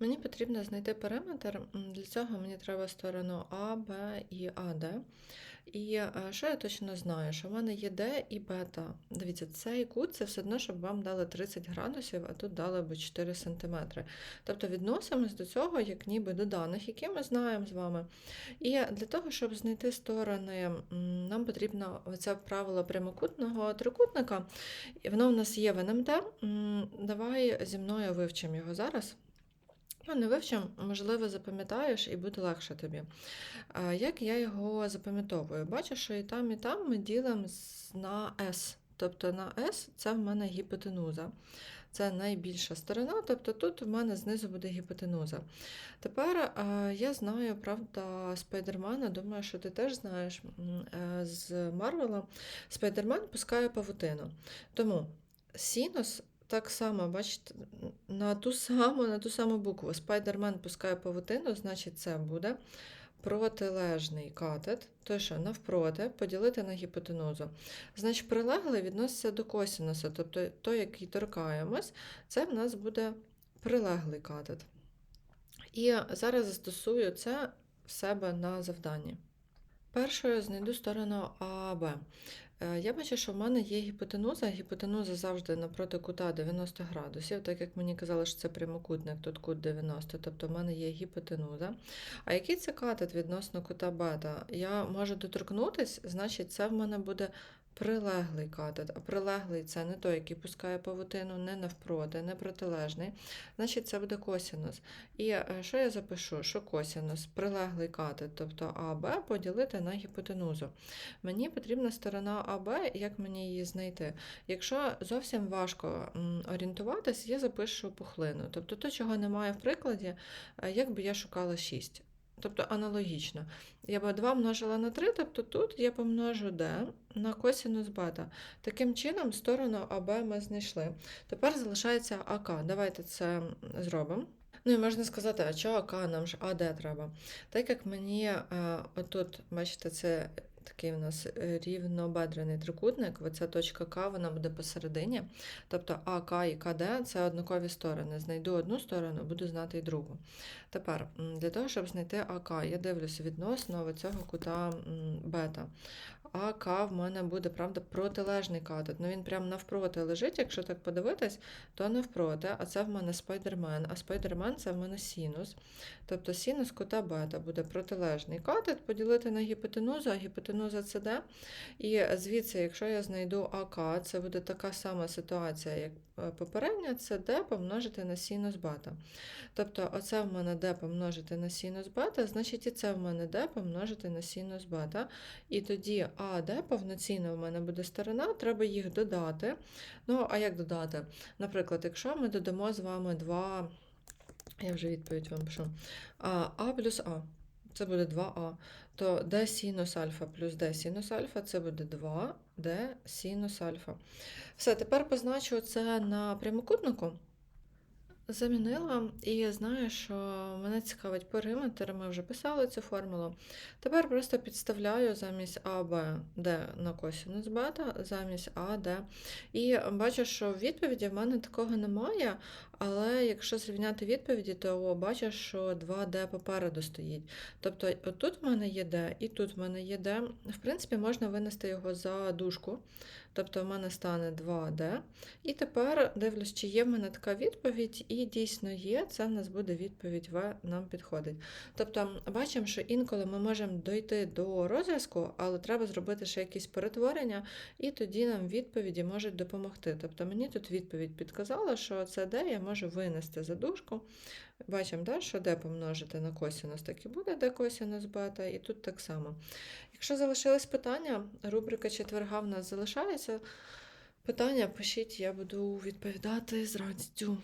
Мені потрібно знайти периметр. Для цього мені треба сторону А, Б і АД. І е, що я точно знаю, що в мене є Д і бета. Дивіться, цей кут це все одно, щоб вам дали 30 градусів, а тут дали би 4 см. Тобто відносимось до цього, як ніби до даних, які ми знаємо з вами. І для того, щоб знайти сторони, нам потрібно оце правило прямокутного трикутника. Воно в нас є в НМТ. Давай зі мною вивчимо його зараз. Ну, не вивчимо, можливо, запам'ятаєш і буде легше тобі. Як я його запам'ятовую? Бачу, що і там, і там ми ділимо на S. Тобто на S це в мене гіпотенуза. Це найбільша сторона, тобто тут в мене знизу буде гіпотенуза. Тепер я знаю, правда, Спайдермена, думаю, що ти теж знаєш е, з Марвела. Спайдермен пускає павутину. Тому синус так само, бачите, на ту саму, на ту саму букву. Спайдермен пускає павутину, значить, це буде протилежний катет, той, що навпроти, поділити на гіпотенузу. Значить, прилеглий відноситься до косінуса, тобто той, який торкаємось, це в нас буде прилеглий катет. І зараз застосую це в себе на завданні. Першою знайду сторону АБ. Е, Я бачу, що в мене є гіпотенуза. Гіпотенуза завжди напроти кута 90 градусів, так як мені казали, що це прямокутник, тут кут 90, тобто в мене є гіпотенуза. А який це катет відносно кута бета? Я можу доторкнутися, значить, це в мене буде прилеглий катет. А прилеглий це не той, який пускає павутину, не навпроти, не протилежний. Значить, це буде косінус. І е, що я запишу? Що косінус? Прилеглий катет, тобто АБ поділити на гіпотенузу. Мені потрібна сторона АБ, як мені її знайти? Якщо зовсім важко орієнтуватись, я запишу пухлину. Тобто то, чого немає в прикладі, е, як би я шукала 6. Тобто аналогічно. Я би 2 множила на 3, тобто тут я помножу d на косінус бета. Таким чином, сторону АБ ми знайшли. Тепер залишається АК. Давайте це зробимо. Ну і можна сказати, а чого АК, нам ж АД треба. Так як мені е, отут, бачите, це такий у нас е, рівнобедрений трикутник, оця точка К, вона буде посередині. Тобто АК і КД це однакові сторони. Знайду одну сторону, буду знати і другу. Тепер, для того, щоб знайти АК, я дивлюся відносно цього кута м, бета. АК в мене буде, правда, протилежний катет. Ну він прямо навпроти лежить, якщо так подивитись, то навпроти, а це в мене спайдермен, а спайдермен це в мене синус. Тобто синус кута бета буде протилежний катет, поділити на гіпотенузу, а гіпотенуза це Д. І звідси, якщо я знайду АК, це буде така сама ситуація, як е, попередня, це D помножити на синус бета. Тобто оце в мене D помножити на синус бета, значить і це в мене D помножити на синус бета. І тоді АД повноцінно в мене буде сторона, треба їх додати. Ну, а як додати? Наприклад, якщо ми додамо з вами два, я вже відповідь вам пишу, а, а плюс А. Це буде 2а. То d синус альфа плюс d синус альфа це буде 2d синус альфа. Все, тепер позначу це на прямокутнику. Замінила, і я знаю, що мене цікавить периметр, ми вже писали цю формулу. Тепер просто підставляю замість А, Б, Д на косінус бета, замість А, Д. І бачу, що в відповіді в мене такого немає, але якщо зрівняти відповіді, то бачу, що 2D попереду стоїть. Тобто тут в мене є D, і тут в мене є D. В принципі, можна винести його за дужку. Тобто в мене стане 2D. І тепер дивлюсь, чи є в мене така відповідь, і дійсно є, це в нас буде відповідь В, нам підходить. Тобто, бачимо, що інколи ми можемо дойти до розв'язку, але треба зробити ще якісь перетворення, і тоді нам відповіді можуть допомогти. Тобто мені тут відповідь підказала, що це D я можу винести за дужку. Бачимо, да, що D помножити на косінус, так і буде D косінус бета, і тут так само. Якщо залишились питання, рубрика четверга в нас залишається. Питання пишіть, я буду відповідати з радістю.